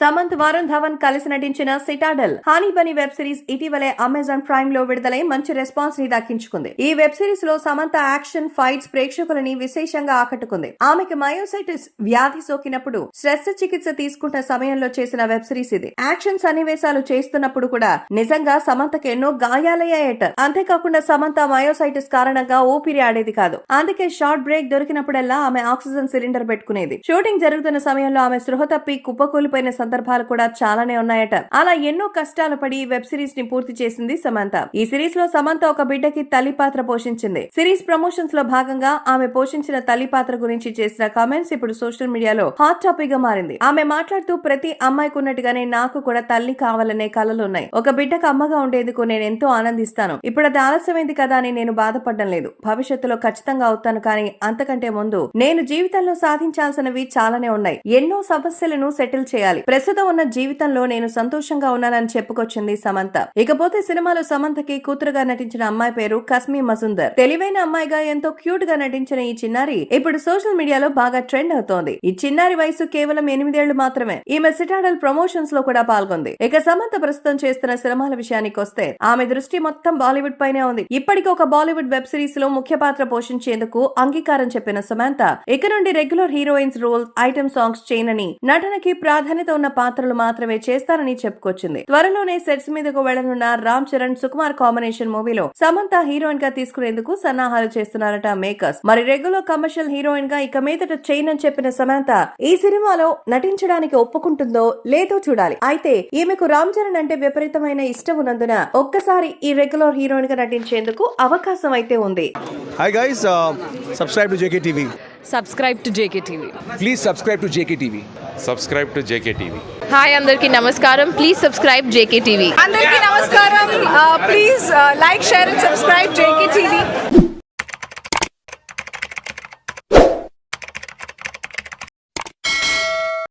సమంత్ వరుణ్ ధవన్ కలిసి నటించిన Citadel Honey Bunny web series ఇటీవలే అమెజాన్ ప్రైమ్లో విడుదలై మంచి రెస్పాన్స్ని దక్కించుకుంది. ఈ వెబ్ సిరీస్లో సమంత యాక్షన్ ఫైట్స్ ప్రేక్షకులని విశేషంగా ఆకట్టుకుంది. ఆమెకి మయోసైటిస్ వ్యాధి సోకినప్పుడు శ్రస్త చికిత్స తీసుకుంటున్న సమయంలో చేసిన వెబ్ సిరీస్ ఇది. యాక్షన్ సన్నివేశాలు చేస్తున్నప్పుడు కూడా నిజంగా సమంతకి ఎన్నో గాయాలయ్యాయట. అంతేకాకుండా సమంత మయోసైటిస్ కారణంగా ఊపిరి ఆడేది కాదు. అందుకే షార్ట్ బ్రేక్ దొరికినప్పుడల్లా ఆమె ఆక్సిజన్ సిలిండర్ పెట్టుకునేది. షూటింగ్ జరుగుతున్న సమయంలో ఆమె సృహ తప్పి కుప్పకూలిపోయిన సందర్భాలు కూడా చాలానే ఉన్నాయట. అలా ఎన్నో కష్టాలు పడి వెబ్ సిరీస్ని పూర్తి చేసింది సమంత. ఈ సిరీస్లో సమంత ఒక బిడ్డకి తల్లి పాత్ర పోషించింది. సిరీస్ ప్రమోషన్స్లో భాగంగా ఆమె పోషించిన తల్లి పాత్ర గురించి చేసిన కామెంట్స్ ఇప్పుడు సోషల్ మీడియాలో హాట్ టాపిక్గా మారింది. ఆమె మాట్లాడుతూ ప్రతి అమ్మాయికి ఉన్నట్టుగానే నాకు కూడా తల్లి కావాలనే కలలు ఉన్నాయి. ఒక బిడ్డకు అమ్మగా ఉండేందుకు నేను ఎంతో ఆనందిస్తాను. ఇప్పుడు అది ఆలస్యమైంది కదా అని నేను బాధపడడం లేదు. భవిష్యత్తులో ఖచ్చితంగా అవుతాను కానీ అంతకంటే ముందు నేను జీవితంలో సాధించాల్సినవి చాలానే ఉన్నాయి. ఎన్నో సమస్యలను సెటిల్ చేయాలి. ప్రస్తుతం ఉన్న జీవితంలో నేను సంతోషంగా ఉన్నానని చెప్పుకొచ్చింది సమంత. ఇకపోతే సినిమాలో సమంతకి కూతురుగా నటించిన అమ్మాయి పేరు కస్మి మజుందర్. తెలివైన అమ్మాయిగా ఎంతో క్యూట్గా నటించిన ఈ చిన్నారి ఇప్పుడు సోషల్ మీడియాలో బాగా ట్రెండ్ అవుతోంది. ఈ చిన్నారి వయసు కేవలం ఎనిమిదేళ్ళు మాత్రమే. ఈమె సిటాడల్ ప్రమోషన్స్లో కూడా పాల్గొంది. ఇక సమంత ప్రస్తుతం చేస్తున్న సినిమాల విషయానికి వస్తే ఆమె దృష్టి మొత్తం బాలీవుడ్ పైనే ఉంది. ఇప్పటికి ఒక బాలీవుడ్ వెబ్ సిరీస్లో ముఖ్య పాత్ర పోషించేందుకు అంగీకారం చెప్పిన సమంత ఇక నుండి regular heroines role item songs చేయనని నటనకి ప్రాధాన్యత ఉన్న పాత్రలు మాత్రమే చేస్తారని చెప్పుకొచ్చింది. త్వరలోనే సెట్స్ మీదకు వెళ్ళనున్న రామ్ చరణ్ సుకుమార్ కాంబినేషన్ మూవీలో సమంత హీరోయిన్గా తీసుకునేందుకు సన్నాహాలు చేస్తున్నారట మేకర్స్. మరి రెగ్యులర్ కమర్షియల్ హీరోయిన్గా ఇక మీదట చేయనని చెప్పిన సమంత ఈ సినిమాలో నటించడానికి ఒప్పుకుంటుందో లేదో చూడాలి. అయితే ఈమెకు రామ్ చరణ్ అంటే విపరీతమైన ఇష్టం ఉన్నందున ఒక్కసారి ఈ రెగ్యులర్ హీరోయిన్గా నటించేందుకు అవకాశం అయితే ఉంది. Hi guys subscribe to JK TV subscribe to JK TV Please subscribe to JKTV. Subscribe to JK TV hi అందరికీ నమస్కారం ప్లీజ్ సబ్స్క్రైబ్ జేకే టీవీ అందరికీ నమస్కారం please like share and subscribe JK TV